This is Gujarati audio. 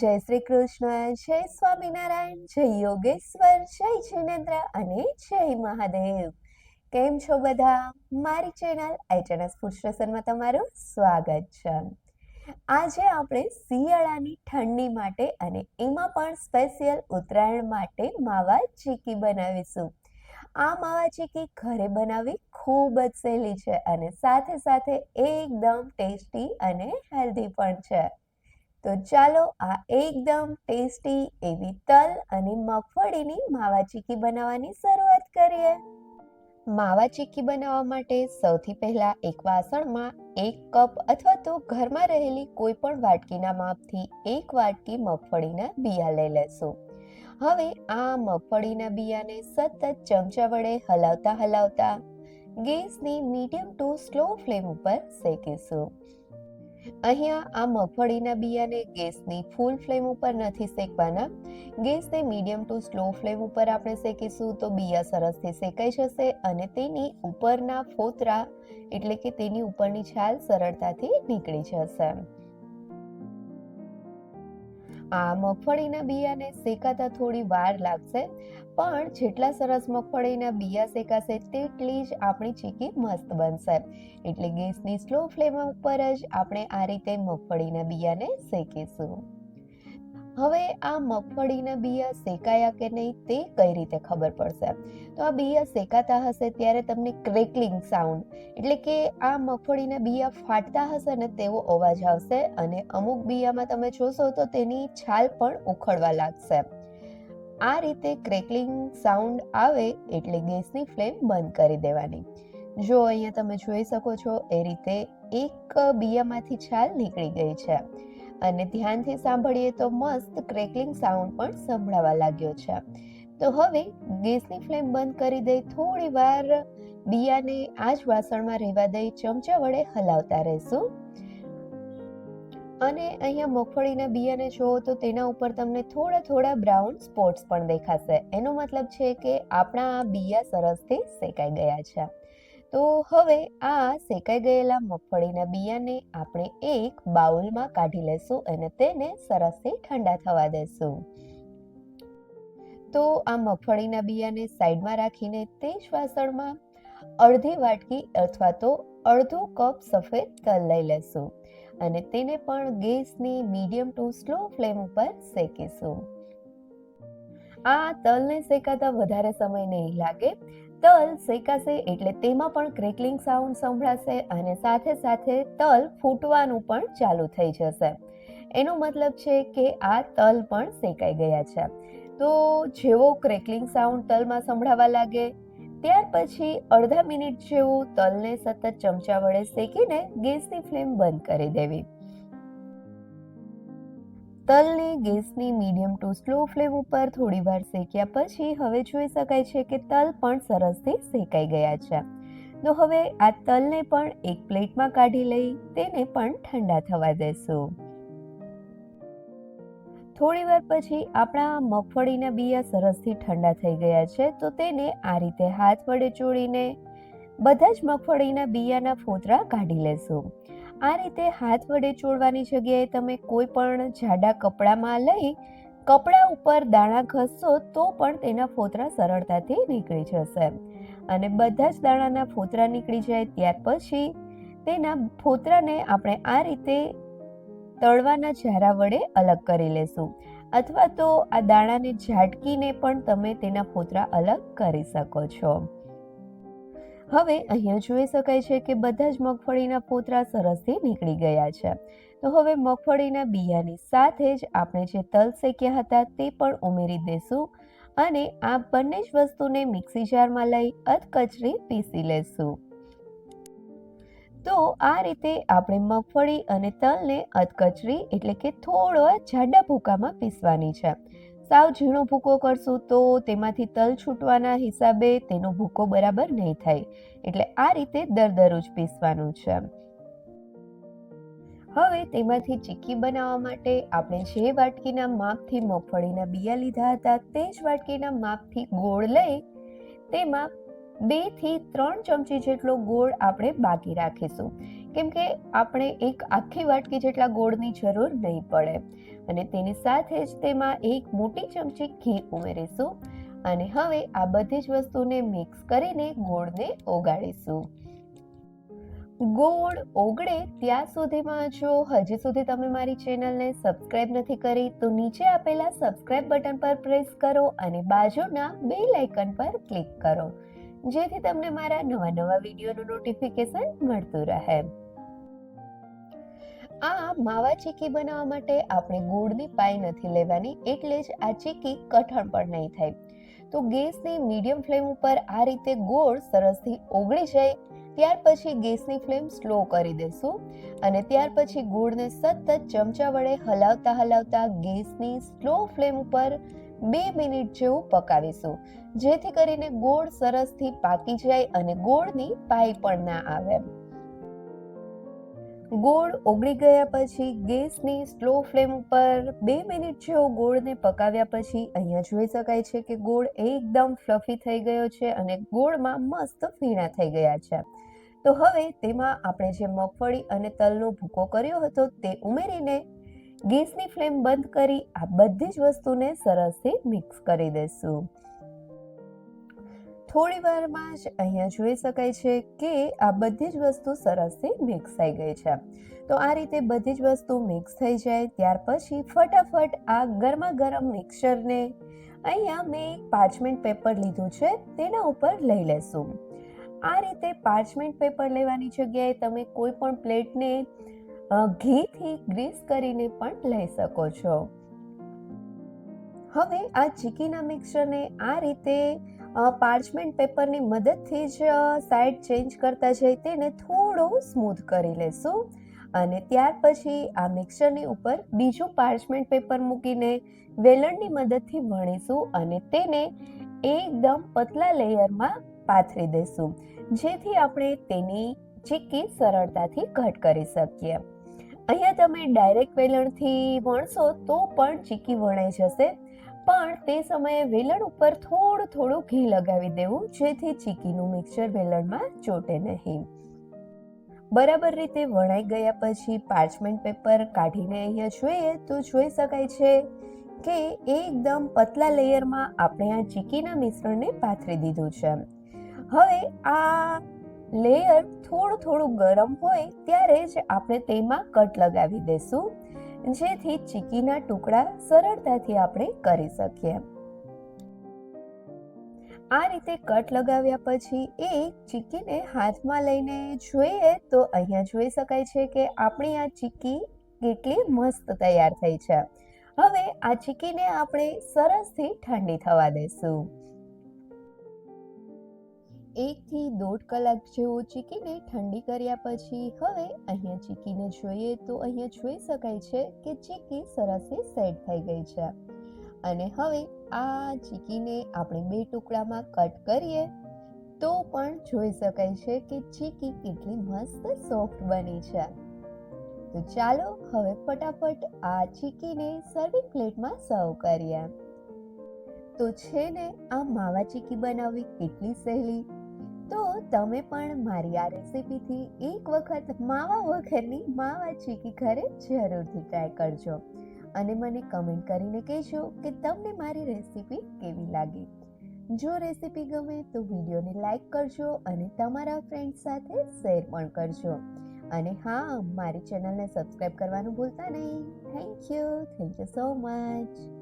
જય શ્રી કૃષ્ણ, જય સ્વામિનારાયણ, જય યોગેશ્વર, જય જિનેન્દ્ર અને જય મહાદેવ. કેમ છો બધા? મારી ચેનલ આઈટનસ ફૂડ સ્ટેશનમાં તમારું સ્વાગત છે. આજે આપણે શિયાળાની ઠંડી માટે અને એમાં પણ સ્પેશિયલ ઉત્તરાયણ માટે માવા ચીકી બનાવીશું. આ માવા ચીકી ઘરે બનાવવી ખૂબ જ સહેલી છે અને સાથે સાથે એકદમ ટેસ્ટી અને હેલ્ધી પણ છે. તો ચાલો આ એકદમ ટેસ્ટી એવી તલ અને મગફળીની માવા ચીકી બનાવવાની શરૂઆત કરીએ. માવા ચીકી બનાવવા માટે સૌથી પહેલા એક વાસણમાં એક કપ અથવા તો ઘરમાં રહેલી કોઈ પણ વાટકીના માપથી એક વાટકી મગફળીના બિયા લઈ લેશું. હવે આ મગફળીના બિયાને સતત ચમચા વડે હલાવતા હલાવતા ગેસની મીડિયમ ટુ સ્લો ફ્લેમ ઉપર શેકીશું. અહીંયા આ મગફળીના બિયાને ગેસની ફૂલ ફ્લેમ ઉપર નથી શેકવાના. ગેસને મીડિયમ ટુ સ્લો ફ્લેમ ઉપર આપણે શેકીશું તો બિયા સરસથી શેકાઈ જશે અને તેની ઉપરના ફોતરા એટલે કે તેની ઉપરની છાલ સરળતાથી નીકળી જશે. આ મગફળીના બિયાને શેકાતા થોડી વાર લાગશે, પણ જેટલા સરસ મગફળીના બિયા શેકાશે તેટલી જ આપણી ચીકી મસ્ત બનશે. એટલે ગેસની સ્લો ફ્લેમ ઉપર જ આપણે આ રીતે મગફળીના બિયાને શેકીશું. હવે આ મગફળીના બિયા શેકાયા કે નહીં તે કઈ રીતે ખબર પડશે? તો આ બિયા શેકાતા હશે ત્યારે તમને ક્રેકલિંગ સાઉન્ડ, એટલે કે આ મગફળીના બિયા ફાટતા હશે ને તેવો અવાજ આવશે અને અમુક બિયામાં તમે જોશો તો તેની છાલ પણ ઉખડવા લાગશે. આ રીતે ક્રેકલિંગ સાઉન્ડ આવે એટલે ગેસની ફ્લેમ બંધ કરી દેવાની. જો અહીંયા તમે જોઈ શકો છો, એ રીતે એક બિયામાંથી છાલ નીકળી ગઈ છે. અને ધ્યાનથી સાંભળીએ તો મસ્ત ક્રેકલિંગ સાઉન્ડ પણ સંભળાવા લાગ્યો છે. તો હવે ગેસની ફ્લેમ બંધ કરી દઈ, થોડી વાર બિયાને આ જ વાસણમાં રહેવા દઈ, ચમચા વડે હલાવતા રહેશું. અને અહીંયા મગફળીના બિયાને જુઓ તો તેના ઉપર તમને થોડા થોડા બ્રાઉન સ્પોટ્સ પણ દેખાશે. એનો મતલબ છે કે આપણા આ બિયા સરસથી શેકાઈ ગયા છે. તો હવે આ શેકાઈ ગયેલા મગફળીના બિયાને આપણે એક બાઉલમાં કાઢી લેશું અને તેને સરસથી ઠંડા થવા દેશું. તો આ મગફળીના બિયાને સાઈડમાં રાખીને તે જ વાસણમાં અડધી વાટકી અથવા તો અડધો કપ સફેદ તલ લઈ લેશું અને તેને પણ ગેસની મીડિયમ ટુ સ્લો ફ્લેમ ઉપર શેકીશું. આ તલને શેકાતા વધારે સમય નહીં લાગે તલ શેકાશે એટલે તેમાં પણ ક્રેકલિંગ સાઉન્ડ સંભળાશે અને સાથે સાથે તલ ફૂટવાનું પણ ચાલુ થઈ જશે. એનો મતલબ છે કે આ તલ પણ શેકાઈ ગયા છે. તો જેવો ક્રેકલિંગ સાઉન્ડ તલમાં સંભળાવા લાગે, ત્યાર પછી અડધા મિનિટ જેવું તલને સતત ચમચા વડે શેકીને ગેસની ફ્લેમ બંધ કરી દેવી. તલને ગેસની મીડિયમ ટુ સ્લો ફ્લેમ ઉપર થોડી વાર શેક્યા પછી હવે જોઈ શકાય છે કે તલ પણ સરસથી શેકાઈ ગયા છે. તો હવે આ તલને પણ એક પ્લેટમાં કાઢી લઈ તેને પણ ઠંડા થવા દેશું. થોડી વાર પછી આપણા મગફળીના બિયા સરસથી ઠંડા થઈ ગયા છે તો તેને આ રીતે હાથ વડે ચોળીને બધા જ મગફળીના બિયાના ફોતરા કાઢી લેશું. આ રીતે હાથ વડે ચોળવાની જગ્યાએ તમે કોઈ પણ જાડા કપડામાં લઈ કપડા ઉપર દાણા ઘસશો તો પણ તેના ફોતરા સરળતાથી નીકળી જશે. અને બધા જ દાણાના ફોતરા નીકળી જાય ત્યાર પછી તેના ફોતરાને આપણે આ રીતે તળવાના ઝારા વડે અલગ કરી લેશું. અથવા તો આ દાણાને ઝાટકીને પણ તમે તેના ફોતરા અલગ કરી શકો છો. હવે અહીંયા જોઈ શકાય છે કે બધા જ મગફળીના પોતરા સરસથી નીકળી ગયા છે. તો હવે મગફળીના બિયાની સાથે જ આપણે જે તલ શેક્યા હતા તે પણ ઉમેરી દેશું અને આ બંને જ વસ્તુને મિક્સી જારમાં લઈ અધકચરી પીસી લેશું. તો આ રીતે આપણે મગફળી અને તલને અધકચરી એટલે કે થોડો જાડા ભૂકામાં પીસવાની છે. સાવ ઝીણો ભૂકો કરશું તો તેમાંથી તલ છૂટવાના હિસાબે તેનો ભૂકો બરાબર નહીં થાય. એટલે આ રીતે દરદરું પીસવાનું છે. હવે તેમાંથી ચીક્કી બનાવવા માટે આપણે જે વાટકીના માપથી મગફળીના બિયા લીધા હતા તે જ વાટકીના માપથી ગોળ લઈ તેમાં બેથી ત્રણ ચમચી જેટલો ગોળ આપણે બાકી રાખીશું. કેમ કે આપણે એક આખી વાટકી જેટલા ગોળની જરૂર નહીં પડે. અને તેની સાથે જ તેમાં એક મોટી ચમચી ઘી ઉમેરીશું. અને હવે આ બધી જ વસ્તુને મિક્સ કરીને ગોળને ઓગાળીશું. ગોળ ઓગળે ત્યાં સુધીમાં જો હજી સુધી તમે મારી ચેનલને સબસ્ક્રાઇબ નથી કરી, તો નીચે આપેલા સબસ્ક્રાઇબ બટન પર પ્રેસ કરો અને બાજુના બે લાઇકન પર ક્લિક કરો. જેથી તમને મારા નવા નવા વિડીયોનું નોટિફિકેશન મળતું રહે. આ માવા ચીકી બનાવવા માટે આપણે ગોળની પાઈ નથી લેવાની એટલે જ આ ચીકી કઠણ પણ નહીં થાય. તો ગેસની મીડિયમ ફ્લેમ ઉપર આ રીતે ગોળ સરસથી ઓગળી જાય, ત્યાર પછી ગેસની ફ્લેમ સ્લો કરી દેશું અને ત્યાર પછી ગોળને સતત ચમચા વડે હલાવતા હલાવતા ગેસની સ્લો ફ્લેમ ઉપર બે મિનિટ જેવું પકાવીશું, જેથી કરીને ગોળ સરસથી પાકી જાય અને ગોળની પાઈ પણ ના આવે. ગોળ ઓગળી ગયા પછી ગેસની સ્લો ફ્લેમ ઉપર બે મિનિટ જેવો ગોળને પકાવ્યા પછી અહીંયા જોઈ શકાય છે કે ગોળ એકદમ ફ્લફી થઈ ગયો છે અને ગોળમાં મસ્ત ફીણા થઈ ગયા છે. તો હવે તેમાં આપણે જે મગફળી અને તલનો ભૂકો કર્યો હતો તે ઉમેરીને ગેસની ફ્લેમ બંધ કરી આ બધી જ વસ્તુને સરસથી મિક્સ કરી દઈશું. થોડી વારમાં જ અહીંયા જોઈ શકાય છે કે આ બધી જ વસ્તુ સરસથી મિક્સ થઈ ગઈ છે. તો આ રીતે બધી જ વસ્તુ મિક્સ થઈ જાય, ત્યાર પછી ફટાફટ આ ગરમા ગરમ મિક્સરને અહીંયા મેં એક પાર્ચમેન્ટ પેપર લીધું છે, તેના ઉપર લઈ લેશું. આ રીતે પાર્ચમેન્ટ પેપર લેવાની જગ્યાએ તમે કોઈ પણ પ્લેટને ઘીથી ગ્રીસ કરીને પણ લઈ શકો છો. હવે આ ચીકીના મિક્સરને આ રીતે પાર્ચમેન્ટ પેપરની મદદથી જ સાઇડ ચેન્જ કરતા જઈ તેને થોડો સ્મૂથ કરી લેશું. અને ત્યાર પછી આ મિક્સરની ઉપર બીજું પાર્ચમેન્ટ પેપર મૂકીને વેલણની મદદથી વણીશું અને તેને એકદમ પતલા લેયરમાં પાથરી દઈશું. જેથી આપણે તેની ચીક્કી સરળતાથી કટ કરી શકીએ. અહીંયા તમે ડાયરેક્ટ વેલણથી વણશો તો પણ ચીક્કી વણાઈ જશે. પણ તે સમયે વેલણ ઉપર થોડું થોડું ઘી લગાવી દેવું, જેથી ચીકીનું મિક્સર વેલણમાં ચોટે નહીં. બરાબર રીતે વણાઈ ગયા પછી પાર્ચમેન્ટ પેપર કાઢીને અહીંયા જોઈએ તો જોઈ શકાય છે કે એકદમ પતલા લેયરમાં આપણે આ ચીકીના મિશ્રણને પાથરી દીધું છે. હવે આ લેયર થોડું થોડું ગરમ હોય ત્યારે જ આપણે તેમાં કટ લગાવી દઈશું જેથી ચીકીના ટુકડા સરળતાથી આપણે કરી શકીએ. આ રીતે કટ લગાવ્યા પછી એક ચીકીને હાથમાં લઈને જોઈએ તો અહીંયા જોઈ શકાય છે કે આપણી આ ચીકી કેટલી મસ્ત તૈયાર થઈ છે. હવે આ ચીકીને આપણે સરસથી ઠંડી થવા દઈશું. એકથી દોઢ કલાક જેવો ચીકીને ઠંડી કર્યા પછી હવે અહીંયા ચીકીને જોઈએ તો અહીંયા જોઈ શકાય છે કે ચીકી સરસથી સેટ થઈ ગઈ છે. અને હવે આ ચીકીને આપણે બે ટુકડામાં કટ કરીએ તો પણ જોઈ શકાય છે કે ચીકી કેટલી મસ્ત સોફ્ટ બની છે. તો ચાલો હવે ફટાફટ આ ચીકીને સર્વિંગ પ્લેટમાં સર્વ કરીએ. તો છે ને, આ માવા ચીકી બનાવવી કેટલી સહેલી. તો તમે પણ મારી આ રેસીપીથી એક વખત માવા વગરની માવા ચીકી ઘરે જરૂરથી ટ્રાય કરજો. અને મને કમેન્ટ કરીને કહેજો કે તમને મારી રેસીપી કેવી લાગી. જો રેસીપી ગમે તો વિડીયોને લાઈક કરજો અને તમારા ફ્રેન્ડ સાથે શેર પણ કરજો. અને હા, મારી ચેનલને સબસ્ક્રાઈબ કરવાનું ભૂલતા નહીં. Thank you thank you so much